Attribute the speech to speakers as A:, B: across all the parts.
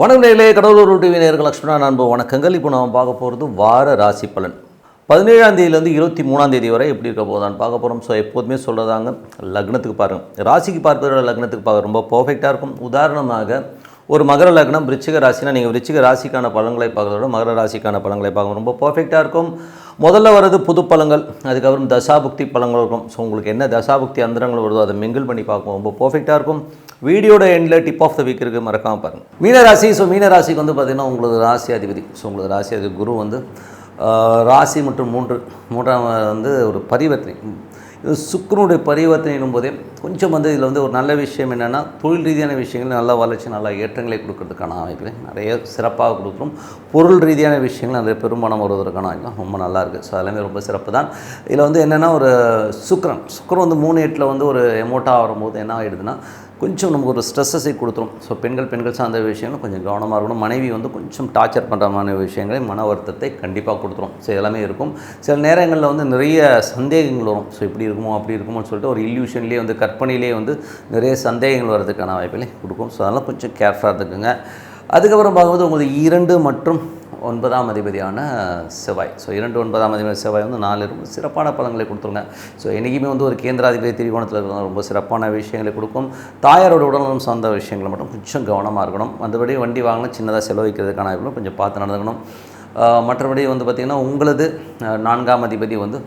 A: வணக்கம் நேர்களே கடவுளூர் டிவி நேர்கள் லக்ஷ்மணா நண்பு வணக்கங்கள். இப்போ நாம் பார்க்க போகிறது வார ராசி பலன். பதினேழாம் தேதியிலேருந்து இருபத்தி மூணாம் தேதி வரை எப்படி இருக்க போதான் பார்க்க போகிறோம் ஸோ எப்போதுமே சொல்கிறதாங்க லக்னத்துக்கு பாருங்கள் ராசிக்கு பார்க்குற லக்னத்துக்கு பார்க்க ரொம்ப பர்ஃபெக்டாக இருக்கும். உதாரணமாக ஒரு மகர லக்னம் விருச்சிக ராசினா நீங்கள் விருச்சிக ராசிக்கான பலன்களை பார்க்குறத விட மகர ராசிக்கான பலன்களை பார்க்க ரொம்ப பர்ஃபெக்டாக இருக்கும். முதல்ல வர்றது புது பழங்கள் அதுக்கப்புறம் தசாபுக்தி பழங்கள் இருக்கும். ஸோ உங்களுக்கு என்ன தசாபுக்தி அந்தரங்கள் வருதோ அதை மிங்கிள் பண்ணி பார்க்கும் ரொம்ப பர்ஃபெக்டாக இருக்கும். வீடியோட எண்டில் டிப் ஆஃப் த வீக் இருக்குது மறக்காமல் பாருங்கள் மீனராசி ஸோ மீனராசிக்கு வந்து பார்த்திங்கன்னா உங்களது ராசி அதிபதி ஸோ உங்களுக்கு ராசி அதிபதி குரு வந்து ராசி மற்றும் மூன்று மூன்றாம் வந்து ஒரு பரிவர்த்தனை. இது சுக்கரனுடைய பரிவர்த்தனை போதே கொஞ்சம் வந்து இதில் வந்து ஒரு நல்ல விஷயம் என்னென்னா தொழில் ரீதியான விஷயங்கள் நல்ல வளர்ச்சி நல்ல ஏற்றங்களை கொடுக்கறதுக்கான அமைப்பில் நிறைய சிறப்பாக கொடுக்குறோம் பொருள் ரீதியான விஷயங்கள் நிறைய பெருமானம் வருவதற்கான அமைப்பு ரொம்ப நல்லா இருக்குது ஸோ எல்லாமே ரொம்ப சிறப்பு தான். இதில் வந்து என்னென்னா ஒரு சுக்கரன் சுக்கரன் வந்து மூணு எட்டில் வந்து ஒரு எமோட்டாக வரும்போது என்ன ஆகிடுதுன்னா கொஞ்சம் நமக்கு ஒரு ஸ்ட்ரெஸ்ஸஸை கொடுத்துரும். ஸோ பெண்கள் பெண்கள் சார்ந்த விஷயங்கள் கொஞ்சம் கவனமாக இருக்கணும். மனைவி வந்து கொஞ்சம் டார்ச்சர் பண்ணுற மாதிரி விஷயங்களை மன வருத்தத்தை கண்டிப்பாக கொடுத்துரும். ஸோ எல்லாமே இருக்கும். சில நேரங்களில் வந்து நிறைய சந்தேகங்கள் வரும். ஸோ இப்படி இருக்குமோ அப்படி இருக்குமோன்னு சொல்லிட்டு ஒரு இல்யூஷன்லேயே வந்து கற்பனையிலே வந்து நிறைய சந்தேகங்கள் வரதுக்கான வாய்ப்புகளை கொடுக்கும். ஸோ அதெல்லாம் கொஞ்சம் கேர்ஃபுல்லாக இருந்துக்குங்க. அதுக்கப்புறம் பார்க்கும்போது உங்களுக்கு இரண்டு மற்றும் ஒன்பதாம் அதிபதியான செவ்வாய். ஸோ இரண்டு ஒன்பதாம் அதிபதி செவ்வாய் வந்து நாலு ரொம்ப சிறப்பான பலன்களை கொடுத்துருங்க. ஸோ என்றைக்குமே வந்து ஒரு கேந்திராதிபதி திரிகோணத்தில் இருக்கிறவங்க ரொம்ப சிறப்பான விஷயங்களை கொடுக்கும். தாயாரோட உடல்நலம் சார்ந்த விஷயங்களை மட்டும் கொஞ்சம் கவனமாக இருக்கணும். மற்றபடி வண்டி வாங்கினா சின்னதாக செலவழிக்கிறதுக்கான இவ்வளோ கொஞ்சம் பார்த்து நடந்துக்கணும். மற்றபடி வந்து பார்த்திங்கன்னா உங்களது நான்காம் அதிபதி வந்து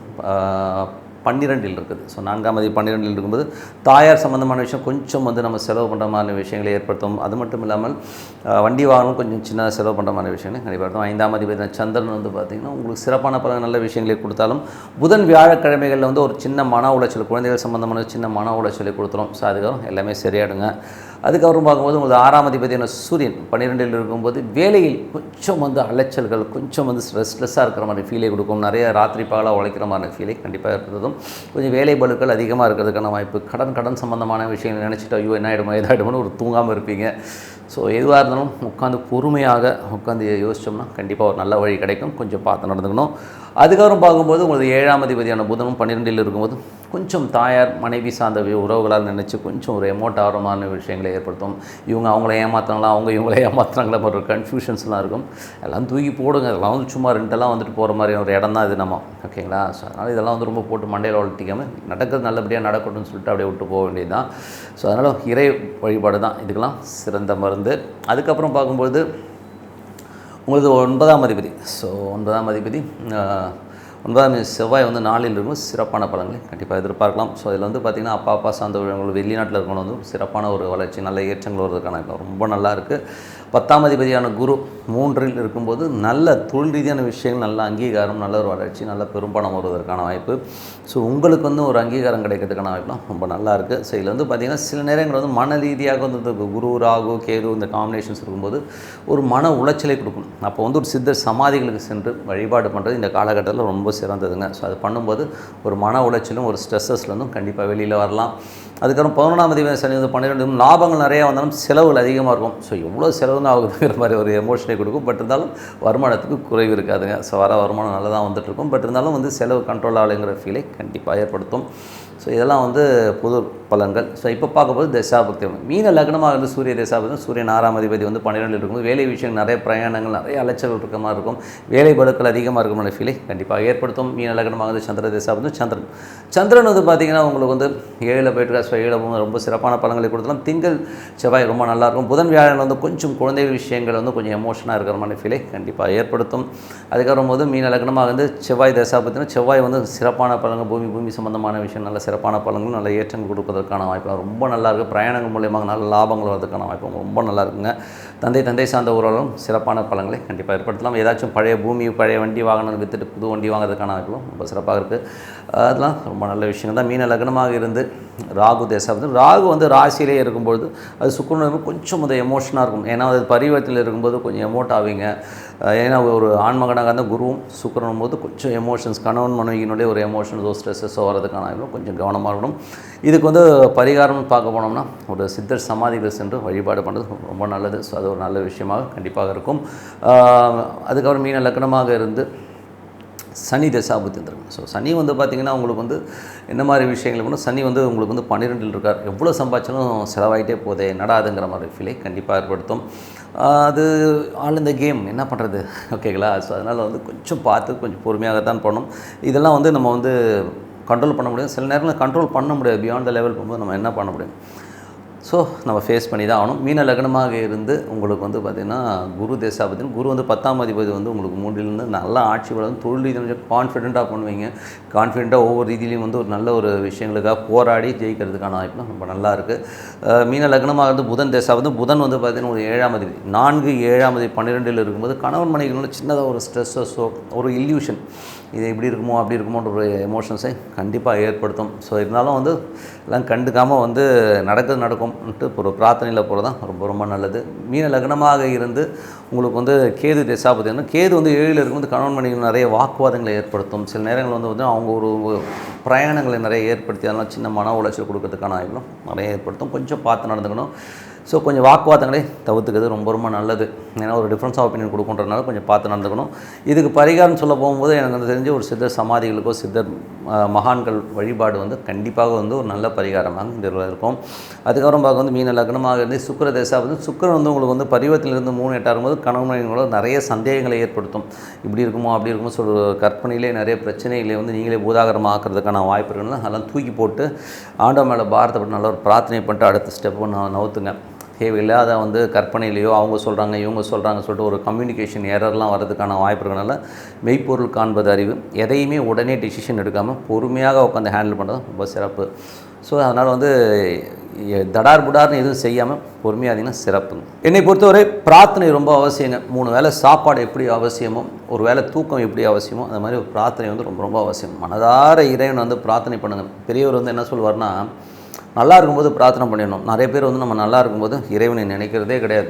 A: பன்னிரெண்டில் இருக்குது ஸோ நான்காம் அதிபதி பன்னிரெண்டில் இருக்கும்போது தாயார் சம்மந்தமான விஷயம் கொஞ்சம் வந்து நம்ம செலவு பண்ணுற மாதிரி விஷயங்களை ஏற்படுத்தும். அது மட்டும் இல்லாமல் வண்டி வாகனம் கொஞ்சம் சின்னதாக செலவு பண்ணுற மாதிரி விஷயங்களை கண்டிப்பாக இருக்கும் ஐந்தாம் அதிபதி சந்திரன் வந்து பார்த்திங்கன்னா உங்களுக்கு சிறப்பான பல நல்ல விஷயங்களை கொடுத்தாலும் புதன் வியாழக்கிழமைகளில் வந்து ஒரு சின்ன மன உளைச்சல் குழந்தைகள் சம்மந்தமான சின்ன மன உளைச்சலை கொடுத்துரும். ஸோ அதுக்கப்புறம் எல்லாமே சரியாடுங்க அதுக்கப்புறம் பார்க்கும்போது உங்களுக்கு ஆறாம் அதிபதியான சூரியன் பன்னிரெண்டில் இருக்கும்போது வேலையில் கொஞ்சம் வந்து அலைச்சல்கள் கொஞ்சம் வந்து ஸ்ட்ரெஸ்லெஸ்ஸாக இருக்கிற மாதிரி ஃபீலை கொடுக்கும். நிறைய ராத்திரி பகலாக உழைக்கிற மாதிரி ஃபீலை கண்டிப்பாக இருக்கிறதும் கொஞ்சம் வேலை பலுக்கள் அதிகமாக இருக்கிறதுக்கான வாய்ப்பு கடன் கடன் சம்மந்தமான விஷயங்கள் நினச்சிட்டு ஐயோ என்ன ஆகிடுமோ ஏதாயிடுமோன்னு ஒரு தூங்காமல் இருப்பீங்க. ஸோ எதுவாக இருந்தாலும் உட்காந்து பொறுமையாக உட்காந்து யோசிச்சோம்னா கண்டிப்பாக ஒரு நல்ல வழி கிடைக்கும். கொஞ்சம் பார்த்து நடந்துக்கணும். அதுக்கப்புறம் பார்க்கும்போது உங்களுக்கு ஏழாம் அதிபதியான புதனும் பன்னிரெண்டில் இருக்கும்போது கொஞ்சம் தாயார் மனைவி சார்ந்த உறவுகளால் நினச்சி கொஞ்சம் ஒரு எமோட் ஆகிறமான விஷயங்களை ஏற்படுத்தும். இவங்க அவங்கள ஏமாத்துறாங்களா அவங்க இவங்கள ஏமாத்துறாங்களா ஒரு கன்ஃபியூஷன்ஸ்லாம் இருக்கும். எல்லாம் தூக்கி போடுங்க. அதெல்லாம் வந்து சும்மா ரெண்டெல்லாம் வந்துட்டு போகிற மாதிரி ஒரு இடம் தான் இது நம்ம. ஓகேங்களா ஸோ அதனால் இதெல்லாம் வந்து ரொம்ப போட்டு மண்டையில் வளர்த்திக்காமல் நடக்கிறது நல்லபடியாக நடக்கட்டும்னு சொல்லிட்டு அப்படியே விட்டு போக வேண்டியது தான் ஸோ அதனால் இறை வழிபாடு தான். இதுக்கெல்லாம் சிறந்த மருந்து. அதுக்கப்புறம் பார்க்கும்போது உங்களது ஒன்பதாம் அதிபதி. ஸோ ஒன்பதாம் அதிபதி ஒன்பதாம் செவ்வாய் வந்து நாளில் இருக்கும். சிறப்பான பலன்களை கண்டிப்பாக எதிர்பார்க்கலாம். ஸோ இதில் வந்து பார்த்திங்கன்னா அப்பா அப்பா சார்ந்த உள்ளவங்க வெளிநாட்டில் இருக்கணும் வந்து சிறப்பான ஒரு வளர்ச்சி நல்ல ஏற்றங்கள் வருவதற்கான ரொம்ப நல்லா இருக்குது பத்தாம் அதிபதியான குரு மூன்றில் இருக்கும்போது நல்ல தொழில் ரீதியான விஷயங்கள் நல்ல அங்கீகாரம் நல்ல ஒரு வளர்ச்சி நல்ல பெரும்பணம் வருவதற்கான வாய்ப்பு. ஸோ உங்களுக்கு வந்து ஒரு அங்கீகாரம் கிடைக்கிறதுக்கான வாய்ப்புலாம் ரொம்ப நல்லா இருக்குது ஸோ இதில் வந்து பார்த்திங்கன்னா சில நேரங்கள் வந்து மன ரீதியாக வந்து இந்த குரு ராகு கேது இந்த காம்பினேஷன்ஸ் இருக்கும்போது ஒரு மன உளைச்சலை கொடுக்கும். அப்போ வந்து ஒரு சித்தர் சமாதிகளுக்கு சென்று வழிபாடு பண்ணுறது இந்த காலகட்டத்தில் ரொம்ப சிறந்ததுங்க. ஸோ அது பண்ணும்போது ஒரு மன உளைச்சலும் ஒரு ஸ்ட்ரெஸ்ஸஸ்லேருந்தும் கண்டிப்பாக வெளியில் வரலாம். அதுக்கப்புறம் பதினொன்றாம் தேதி சனி வந்து பன்னிரெண்டு லாபங்கள் நிறையா வந்தாலும் செலவுகள் அதிகமாக இருக்கும். ஸோ எவ்வளோ செலவுன்னு ஆகுதுங்கிற மாதிரி ஒரு எமோஷனை கொடுக்கும். பட் இருந்தாலும் வருமானத்துக்கு குறைவு இருக்காதுங்க. ஸோ வர வருமானம் நல்லா தான் வந்துட்டுருக்கும் பட் இருந்தாலும் வந்து செலவு கண்ட்ரோல் ஆகலைங்கிற ஃபீலை கண்டிப்பாக ஏற்படுத்தும். ஸோ இதெல்லாம் வந்து புது பலன்கள். ஸோ இப்போ பார்க்கும்போது தசாபக்தி. மீன லக்னமாக இருந்து சூரிய தசாபக்தி சூரியன் ஆறாம் அதிபதி வந்து பன்னிரெண்டு இருக்கும்போது வேலை விஷயங்கள் நிறைய பிரயாணங்கள் நிறைய அலைச்சல் இருக்க மாதிரி இருக்கும். வேலை பலுக்கள் அதிகமாக இருக்குமான ஃபீலை கண்டிப்பாக ஏற்படுத்தும் மீன லக்னமாக இருந்து சந்திர தசாபக்தி சந்திரன். சந்திரன் வந்து பார்த்திங்கன்னா உங்களுக்கு வந்து ஏழில் போயிட்டு ஸோ ஏழில் ரொம்ப சிறப்பான பலன்களை கொடுத்தலாம் திங்கள் செவ்வாய் ரொம்ப நல்லாயிருக்கும் புதன் வியாழன் வந்து கொஞ்சம் குழந்தைகள் விஷயங்கள் வந்து கொஞ்சம் எமோஷனாக இருக்கிற மாதிரி ஃபீலை கண்டிப்பாக ஏற்படுத்தும். அதுக்கப்புறம் போது மீன லக்னமாக வந்து செவ்வாய் தசாபத்தினா செவ்வாய் வந்து சிறப்பான பலன்கள் பூமி பூமி சம்பந்தமான விஷயம் நல்லா சிறப்பான பலன்கள் நல்ல ஏற்றம் கொடுப்பதற்கான வாய்ப்பு ரொம்ப நல்லா இருக்குது பிரயாணங்கள் மூலியமாக நல்ல லாபங்கள் வரதுக்கான வாய்ப்பு ரொம்ப நல்லா இருக்குங்க. தந்தை தந்தை சார்ந்த உறவுகளும் சிறப்பான பழங்களை கண்டிப்பாக ஏற்படுத்தலாம். ஏதாச்சும் பழைய பூமி பழைய வண்டி வாகனம் விற்றுட்டு புது வண்டி வாங்குறதுக்கான வாய்ப்புகளும் ரொம்ப சிறப்பாக இருக்குது அதெல்லாம் ரொம்ப நல்ல விஷயம் தான். மீன லக்னமாக இருந்து ராகு தேசம் வந்து ராகு வந்து ராசியிலே இருக்கும்பொழுது அது சுக்குரன் கொஞ்சம் அது எமோஷனாக இருக்கும். ஏன்னா அது பரிவர்த்தனையில் இருக்கும்போது கொஞ்சம் எமோட் ஆவீங்க. ஏன்னா ஒரு ஆண்மகனாக இருந்தால் குருவும் சுக்கரனும் போது கொஞ்சம் எமோஷன்ஸ் கணவன் மனைவியினுடைய ஒரு எமோஷன்ஸோ ஸ்ட்ரெஸ்ஸோ வரதுக்கான கொஞ்சம் கவனமாக இருக்கணும். இதுக்கு வந்து பரிகாரம்னு பார்க்க போனோம்னா ஒரு சித்தர் சமாதிகள் சென்று வழிபாடு பண்ணுறது ரொம்ப நல்லது. ஸோ அது ஒரு நல்ல விஷயமாக கண்டிப்பாக இருக்கும். அதுக்கப்புறம் மீன லக்னமாக இருந்து சனி தசாபுத்தி வந்துருங்க ஸோ சனி வந்து பார்த்திங்கன்னா உங்களுக்கு வந்து என்ன மாதிரி விஷயங்கள் பண்ணால் சனி வந்து உங்களுக்கு வந்து பன்னிரெண்டில் இருக்கார். எவ்வளோ சம்பாதிச்சாலும் செலவாகிட்டே போதே நடாதுங்கிற மாதிரி ஃபீலை கண்டிப்பாக ஏற்படுத்தும். அது ஆல் இந்த கேம் என்ன பண்ணுறது ஓகேங்களா ஸோ அதனால் வந்து கொஞ்சம் பார்த்து கொஞ்சம் பொறுமையாக தான் பண்ணணும். இதெல்லாம் வந்து நம்ம வந்து கண்ட்ரோல் பண்ண முடியும் சில நேரங்களில் கண்ட்ரோல் பண்ண முடியாது. பியாண்ட் த லெவல் போகும்போது நம்ம என்ன பண்ண முடியும்? ஸோ நம்ம ஃபேஸ் பண்ணி தான் ஆகணும். மீன லக்னமாக இருந்து உங்களுக்கு வந்து பார்த்திங்கன்னா குரு தேசாபதி குரு வந்து பத்தாம் அதிபதி வந்து உங்களுக்கு மூன்றிலிருந்து நல்ல ஆட்சி வளரும். தொழில் ரீதியாக கான்ஃபிடென்ட்டாக பண்ணுவீங்க. கான்ஃபிடென்ட்டாக ஒவ்வொரு ரீதியிலையும் வந்து ஒரு நல்ல ஒரு விஷயங்களுக்காக போராடி ஜெயிக்கிறதுக்கான வாய்ப்பு ரொம்ப நல்லா இருக்குது மீன லக்னமாக இருந்து புதன் தேசாபதி புதன் வந்து பார்த்திங்கன்னா ஒரு ஏழாம் அதிபதி. நான்கு ஏழாம் அதிபதி பன்னிரெண்டில் இருக்கும்போது கணவன் மனைவிகளும் சின்னதாக ஒரு ஸ்ட்ரெஸ்ஸோ ஒரு இல்யூஷன் இது இப்படி இருக்குமோ அப்படி இருக்குமோன்ற ஒரு எமோஷன்ஸை கண்டிப்பாக ஏற்படுத்தும். ஸோ இருந்தாலும் வந்து எல்லாம் கண்டுக்காமல் வந்து நடக்கிறது நடக்கும். நடக்கும்ன்ட்டு ஒரு பிரார்த்தனையில் போகிறது தான் ரொம்ப ரொம்ப நல்லது. மீன லக்னமாக இருந்து உங்களுக்கு வந்து கேது திசா வந்து கேது வந்து ஏழில் இருக்கும்போது கணவன் மணிகள் நிறைய வாக்குவாதங்களை ஏற்படுத்தும். சில நேரங்கள் வந்து வந்து அவங்க ஒரு பிரயாணங்களை நிறைய ஏற்படுத்தி அதெல்லாம் சின்ன மன உளைச்சல் கொடுக்கறதுக்கான ஆய்வுகளும் நிறைய ஏற்படுத்தும். கொஞ்சம் பார்த்து நடந்துக்கணும். ஸோ கொஞ்சம் வாக்குவாதங்களை தவிர்த்துக்கிறது ரொம்ப ரொம்ப நல்லது. ஏன்னா ஒரு டிஃப்ரென்ஸ் ஆஃப் ஒப்பீனியன் கொடுக்குன்றனால கொஞ்சம் பார்த்து நடந்துக்கணும். இதுக்கு பரிகாரம் சொல்ல போகும்போது எனக்கு வந்து தெரிஞ்சு ஒரு சித்தர் சமாதிகளுக்கோ சித்தர் மகான்கள் வழிபாடு வந்து கண்டிப்பாக வந்து ஒரு நல்ல பரிகாரமாக இந்த இருக்கும். அதுக்கப்புறம் பார்க்க வந்து மீன லக்னமாக இருந்து சுக்கர தேசா வந்து சுக்கிரன் வந்து உங்களுக்கு வந்து பரிவத்திலிருந்து மூணு எட்டாகும் போது கணவனோட நிறைய சந்தேகங்களை ஏற்படுத்தும். இப்படி இருக்குமோ அப்படி இருக்குமோ சொல்ற கற்பனையிலே நிறைய பிரச்சனைகளை வந்து நீங்களே பூதாகரமாக ஆக்கிறதுக்கான வாய்ப்பு இருக்குன்னா அதெல்லாம் தூக்கி போட்டு ஆண்டவன் மேலே பாரத்தை நல்ல ஒரு பிரார்த்தனை பண்ணிட்டு அடுத்த ஸ்டெப்பு நான் நவுத்துங்க. தேவையில்லாத வந்து கற்பனையிலையோ அவங்க சொல்கிறாங்க இவங்க சொல்கிறாங்க சொல்லிட்டு ஒரு கம்யூனிகேஷன் எரர்லாம் வரதுக்கான வாய்ப்பு இருக்கனால மெய்ப்பொருள் காண்பது அறிவு. எதையுமே உடனே டிசிஷன் எடுக்காமல் பொறுமையாக உட்காந்து ஹேண்டில் பண்ணுறது ரொம்ப சிறப்பு. ஸோ அதனால் வந்து தடார் புடார்னு எதுவும் செய்யாமல் பொறுமையாக அதிகம் சிறப்புங்க என்னை பொறுத்தவரை பிரார்த்தனை ரொம்ப அவசியங்க. மூணு வேளை சாப்பாடு எப்படி அவசியமோ ஒரு வேளை தூக்கம் எப்படி அவசியமோ அந்த மாதிரி ஒரு பிரார்த்தனை வந்து ரொம்ப ரொம்ப அவசியம். மனதார இறைவன் வந்து பிரார்த்தனை பண்ணுங்க. பெரியவர் வந்து என்ன சொல்வார்னா நல்லா இருக்கும்போது பிரார்த்தனை பண்ணிடணும். நிறைய பேர் வந்து நம்ம நல்லா இருக்கும்போது இறைவனை நினைக்கிறதே கிடையாது.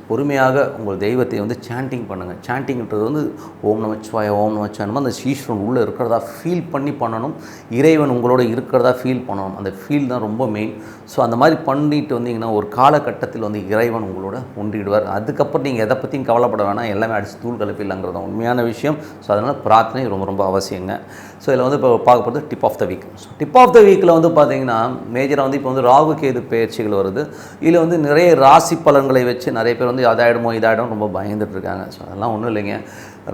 A: பொறுமையாக உங்கள் தெய்வத்தை வந்து சாண்டிங் பண்ணுங்கள் சாண்டிங்ன்றது வந்து ஓம் நமச்சிவாய ஓம் நமச்சிவாயம் அந்த ஈஸ்வரன் உள்ளே இருக்கிறதா ஃபீல் பண்ணி பண்ணணும். இறைவன் உங்களோட இருக்கிறதா ஃபீல் பண்ணணும். அந்த ஃபீல் தான் ரொம்ப மெயின் ஸோ அந்த மாதிரி பண்ணிட்டு வந்தீங்கன்னா ஒரு காலகட்டத்தில் வந்து இறைவன் உங்களோட ஒன்றிடுவார் அதுக்கப்புறம் நீங்கள் எதை பற்றியும் கவலைப்பட வேணாம். எல்லாமே அடிச்சு தூள் கலப்பில்லைங்கிறது தான் உண்மையான விஷயம். ஸோ அதனால் பிரார்த்தனை ரொம்ப ரொம்ப அவசியங்க. ஸோ இதில் வந்து இப்போ பார்க்க போகிறது tip of the week so tip of the வீக்கில் வந்து பார்த்தீங்கன்னா மேஜராக வந்து இப்போ வந்து ராகு கேது பயிற்சிகள் வருது. இதில் வந்து நிறைய ராசி பலன்களை வச்சு நிறைய பேர் வந்து அதாயிடுமோ இதாயிடும் ரொம்ப பயந்துட்டு இருக்காங்க. ஸோ அதெல்லாம் ஒன்றும் இல்லைங்க.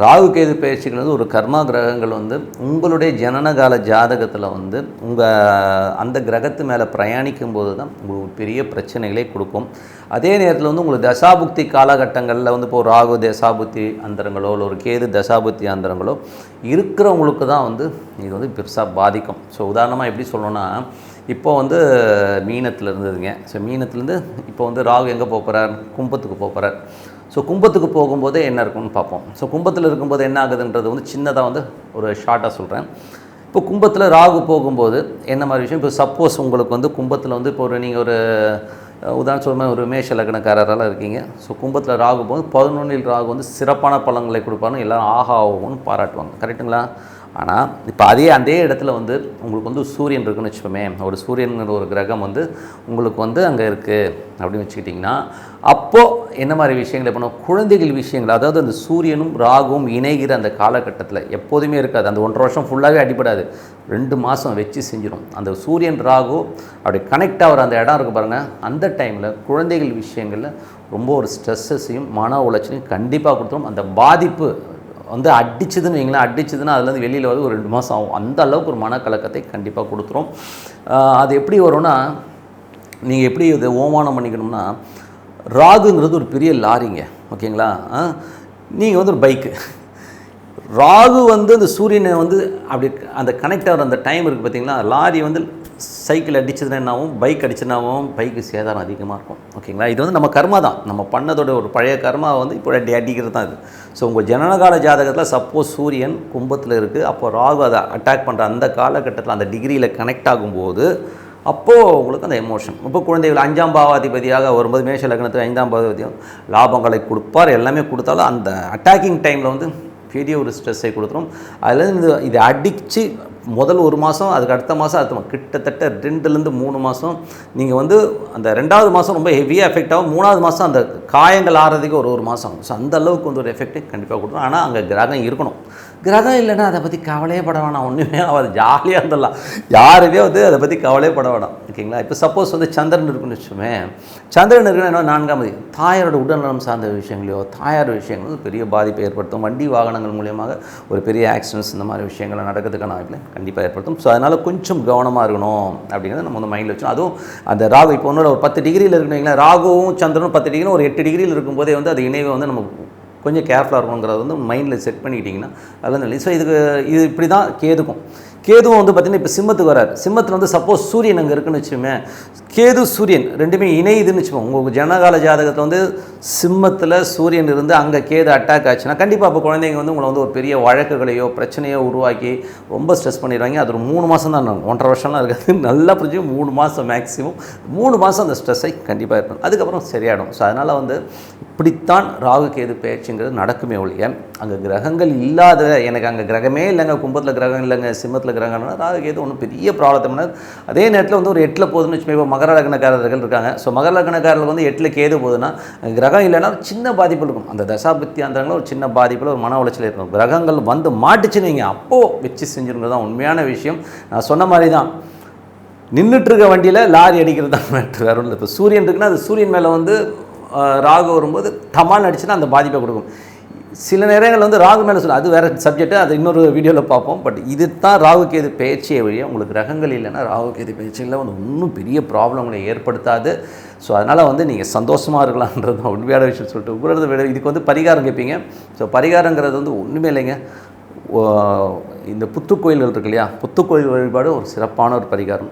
A: ராகு கேது பயிற்சிகள் வந்து ஒரு கர்மா கிரகங்கள் வந்து உங்களுடைய ஜனனகால ஜாதகத்தில் வந்து உங்கள் அந்த கிரகத்து மேலே பிரயாணிக்கும் போது தான் உங்களுக்கு பெரிய பிரச்சனைகளை கொடுக்கும். அதே நேரத்தில் வந்து உங்களுக்கு தசாபுக்தி காலகட்டங்களில் வந்து இப்போ ஒரு ராகு தசாபுத்தி அந்தரங்களோ இல்லை ஒரு கேது தசாபுத்தி அந்தரங்களோ இருக்கிறவங்களுக்கு தான் வந்து இது வந்து பெருசாக பாதிக்கும். ஸோ உதாரணமாக எப்படி சொல்லணும்னா இப்போ வந்து மீனத்தில் இருந்ததுங்க. ஸோ மீனத்துலேருந்து இப்போ வந்து ராகு எங்கே போக போகிறார் கும்பத்துக்கு போக போகிறார் ஸோ கும்பத்துக்கு போகும்போதே என்ன இருக்கும்னு பார்ப்போம். ஸோ கும்பத்தில் இருக்கும்போது என்ன ஆகுதுன்றது வந்து சின்னதாக வந்து ஒரு ஷார்ட்டாக சொல்கிறேன் இப்போ கும்பத்தில் ராகு போகும்போது என்ன மாதிரி விஷயம்? இப்போ சப்போஸ் உங்களுக்கு வந்து கும்பத்தில் வந்து இப்போ ஒரு நீங்கள் ஒரு உதாரணம் சொல்லுமே ஒரு மேஷ லக்னக்காரரெல்லாம் இருக்கீங்க. ஸோ கும்பத்தில் ராகு போது பதினொன்றில் ராகு வந்து சிறப்பான பலன்களை கொடுப்பாருன்னு எல்லோரும் ஆஹா ஆகும்னு பாராட்டுவாங்க. கரெக்ட்டுங்களா? ஆனால் இப்போ அதே அதே இடத்துல வந்து உங்களுக்கு வந்து சூரியன் இருக்குன்னு வச்சுப்போமே ஒரு சூரியன்கிற ஒரு கிரகம் வந்து உங்களுக்கு வந்து அங்கே இருக்குது அப்படின்னு வச்சுக்கிட்டிங்கன்னா அப்போது என்ன மாதிரி விஷயங்கள் பண்ணும் குழந்தைகள் விஷயங்கள் அதாவது அந்த சூரியனும் ராகுவும் இணைகிற அந்த காலகட்டத்தில் எப்போதுமே இருக்காது. அந்த ஒன்றரை வருஷம் ஃபுல்லாகவே அடிபடாது. ரெண்டு மாதம் வச்சு செஞ்சிடும் அந்த சூரியன் ராகு அப்படி கனெக்ட் ஆகிற அந்த இடம் இருக்குது பாருங்கள் அந்த டைமில் குழந்தைகள் விஷயங்களில் ரொம்ப ஒரு ஸ்ட்ரெஸ்ஸஸையும் மன உளைச்சலையும் கண்டிப்பாக கொடுத்துரும். அந்த பாதிப்பு வந்து அடிச்சதுன்னு வைங்களேன் அடிச்சதுன்னா அதுலேருந்து வெளியில் வந்து ஒரு ரெண்டு மாதம் ஆகும். அந்த அளவுக்கு ஒரு மனக்கலக்கத்தை கண்டிப்பாக கொடுத்துரும். அது எப்படி வரும்னா நீங்கள் எப்படி இதை ஓமானம் பண்ணிக்கணும்னா ராகுங்கிறது ஒரு பெரிய லாரிங்க ஓகேங்களா? நீங்கள் வந்து ஒரு பைக்கு. ராகு வந்து அந்த சூரியனை வந்து அப்படி அந்த கனெக்ட் ஆகிற அந்த டைம் இருக்குது பார்த்தீங்களா லாரி வந்து சைக்கிள் அடிச்சதுன்னா என்னாகும் பைக் அடிச்சதுனாவும் பைக்கு சேதாரம் அதிகமாக இருக்கும் ஓகேங்களா? இது வந்து நம்ம கர்மா தான். நம்ம பண்ணதோட ஒரு பழைய கர்மா வந்து இப்போ அடி அடிக்கிறது தான் இது. ஸோ உங்கள் ஜனனகால ஜாதகத்தில் சப்போஸ் சூரியன் கும்பத்தில் இருக்குது அப்போ ராகு அதை அட்டாக் பண்ணுற அந்த காலகட்டத்தில் அந்த டிகிரியில் கனெக்ட் ஆகும்போது அப்போது உங்களுக்கு அந்த எமோஷன் இப்போ குழந்தைகள் அஞ்சாம் பாவாதிபதியாக வரும்போது மேஷ லக்னத்தில் ஐந்தாம் பாவாதிபதியும் லாபங்களை கொடுப்பார். எல்லாமே கொடுத்தாலும் அந்த அட்டாக்கிங் டைமில் வந்து பெரிய ஒரு ஸ்ட்ரெஸ்ஸை கொடுத்துரும். அதுலேருந்து இது இதை அடித்து முதல் ஒரு மாதம் அதுக்கு அடுத்த மாதம் அடுத்த கிட்டத்தட்ட ரெண்டுலேருந்து மூணு மாதம் நீங்கள் வந்து அந்த ரெண்டாவது மாதம் ரொம்ப ஹெவியாக எஃபெக்ட் ஆகும். மூணாவது மாதம் அந்த காயங்கள் ஆறதுக்கு ஒரு ஒரு மாதம் ஸோ அந்த அளவுக்கு வந்து ஒரு எஃபெக்ட் கண்டிப்பாக கொடுக்கும். ஆனால் அங்கே கிரகம் இருக்கணும். கிரகம் இல்லைன்னா அதை பற்றி கவலையே பட வேணாம். ஒன்றுமே ஆகாது. ஜாலியாக இருந்துடலாம். யாருமே வந்து அதை பற்றி கவலையே பட வேணாம். ஓகேங்களா? இப்போ சப்போஸ் வந்து சந்திரன் இருக்குன்னு வச்சுமே சந்திரன் இருக்குன்னா என்ன? நான்காம் தேதி தாயாரோட உடல்நலம் சார்ந்த விஷயங்களையோ தாயார் விஷயங்கள் பெரிய பாதிப்பை ஏற்படுத்தும். வண்டி வாகனங்கள் மூலியமாக ஒரு பெரிய ஆக்சிடென்ட்ஸ் இந்த மாதிரி விஷயங்கள் நடக்கிறதுக்கான வாய்ப்பில் கண்டிப்பாக ஏற்படுத்தும். ஸோ அதனால் கொஞ்சம் கவனமாக இருக்கணும் அப்படிங்கிறத நம்ம வந்து மைண்டில் வச்சோம் அதுவும் அந்த ராகு இப்போ ஒன்னோட ஒரு பத்து டிகிரியில் இருக்குன்னு ராகுவும் சந்திரனும் பத்து டிகிரி ஒரு எட்டு டிகிரியில் இருக்கும்போதே வந்து அது இணைவை வந்து நம்ம கொஞ்சம் கேர்ஃபுல்லாக இருக்கணுங்கிறத வந்து மைண்டில் செட் பண்ணிக்கிட்டிங்கன்னா அதெல்லாம் நல்லது. ஸோ இதுக்கு இது இப்படி தான் கேதுக்கும். கேதுவும் வந்து பார்த்திங்கன்னா இப்போ சிம்மத்துக்கு வராரு. சிம்மத்தில் வந்து சப்போஸ் சூரியன் அங்கே இருக்குன்னு வச்சுமே கேது சூரியன் ரெண்டுமே இணையுதுன்னு வச்சுக்கோங்க. உங்கள் ஜனகால ஜாதகத்தில் வந்து சிம்மத்தில் சூரியன் இருந்து அங்கே கேது அட்டாக் ஆச்சுன்னா கண்டிப்பாக அப்போ குழந்தைங்க வந்து உங்களை வந்து ஒரு பெரிய வழக்குகளையோ பிரச்சனையோ உருவாக்கி ரொம்ப ஸ்ட்ரெஸ் பண்ணிடுவாங்க. அது ஒரு மூணு மாதம் தான் ஒன்றரை வருஷம்லாம் இருக்காது. நல்லா புரிஞ்சு மூணு மாதம் மேக்ஸிமம் மூணு மாதம் அந்த ஸ்ட்ரெஸ்ஸை கண்டிப்பாக இருக்கும் அதுக்கப்புறம் சரியாயிடும். ஸோ அதனால் வந்து இப்படித்தான் ராகு கேது பேச்சுங்கிறது நடக்குமே ஒழிய அங்கே கிரகங்கள் இல்லாத எனக்கு அங்கே கிரகமே இல்லைங்க கும்பத்தில் கிரகம் இல்லைங்க சிம்மத்தில் இருக்கிறாங்கன்னா ராகுகேது ஒன்றும் பெரிய ப்ராப்ளத்தை பண்ணாது அதே நேரத்தில் வந்து ஒரு எட்டில் போகுதுன்னு வச்சுக்கோங்க. இப்போ மகர லக்னக்காரர்கள் இருக்காங்க. ஸோ மகர லக்னக்காரர்கள் வந்து எட்டில் கேது போகுதுன்னா கிரகம் இல்லைன்னா சின்ன பாதிப்பு இருக்கும். அந்த தசாபத்தி அந்தரங்களில் ஒரு சின்ன பாதிப்பில் ஒரு மன உளைச்சல் இருக்கும் கிரகங்கள் வந்து மாட்டுச்சுன்னு நீங்கள் அப்போது வச்சு செஞ்சுருங்கிறது தான் உண்மையான விஷயம். நான் சொன்ன மாதிரி தான் நின்றுட்டுருக்க வண்டியில் லாரி அடிக்கிறது தான் மேட்ரு வேறு ஒன்றும் இப்போ சூரியன் இருக்குன்னா அது சூரியன் மேலே வந்து ராகு வரும்போது டமால் அடிச்சுன்னா அந்த பாதிப்பை கொடுக்கும். சில நேரங்கள் வந்து ராகு மேலே சொல்ல அது வேறு சப்ஜெக்ட்டு அது இன்னொரு வீடியோவில் பார்ப்போம். பட் இது தான் ராகு கேது பேச்சே வழியாக உங்களுக்கு கிரகங்கள் இல்லைன்னா ராகு கேது பேச்சில் வந்து இன்னும் பெரிய ப்ராப்ளங்களை ஏற்படுத்தாது. ஸோ அதனால் வந்து நீங்கள் சந்தோஷமாக இருக்கலான்றது தான் உண்மையான விஷயம் சொல்லிட்டு உங்களது விட இதுக்கு வந்து பரிகாரம் கேட்பீங்க. ஸோ பரிகாரங்கிறது வந்து ஒன்றுமே இல்லைங்க. ஓ- இந்த புத்துக்கோயில்கள் இருக்கு இல்லையா? புத்துக்கோயில் வழிபாடு ஒரு சிறப்பான ஒரு பரிகாரம்.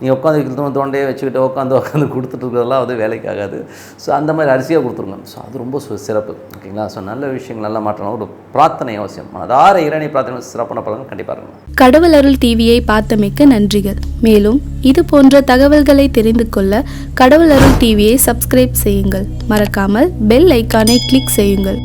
A: நீ உட்காந்து தோண தோண்டையே வச்சுக்கிட்டு உட்காந்து உட்காந்து கொடுத்துட்டு இருக்கிறதெல்லாம் வந்து வேலைக்கு ஆகாது ஸோ அந்த மாதிரி அரிசியாக கொடுத்துருங்க. ஸோ அது ரொம்ப சு- சிறப்பு. ஓகேங்களா? ஸோ நல்ல விஷயங்கள் நல்லா மாற்றணும் ஒரு பிரார்த்தனை அவசியம். மனதார இரணி பிரார்த்தனை சிறப்பான பலன் கண்டிப்பாக இருக்கணும்.
B: கடவுள் அருள் டிவியை பார்த்தமைக்க நன்றிகள். மேலும் இது போன்ற தகவல்களை தெரிந்து கொள்ள கடவுள் அருள் டிவியை சப்ஸ்கிரைப் செய்யுங்கள். மறக்காமல் பெல் ஐக்கானை கிளிக் செய்யுங்கள்.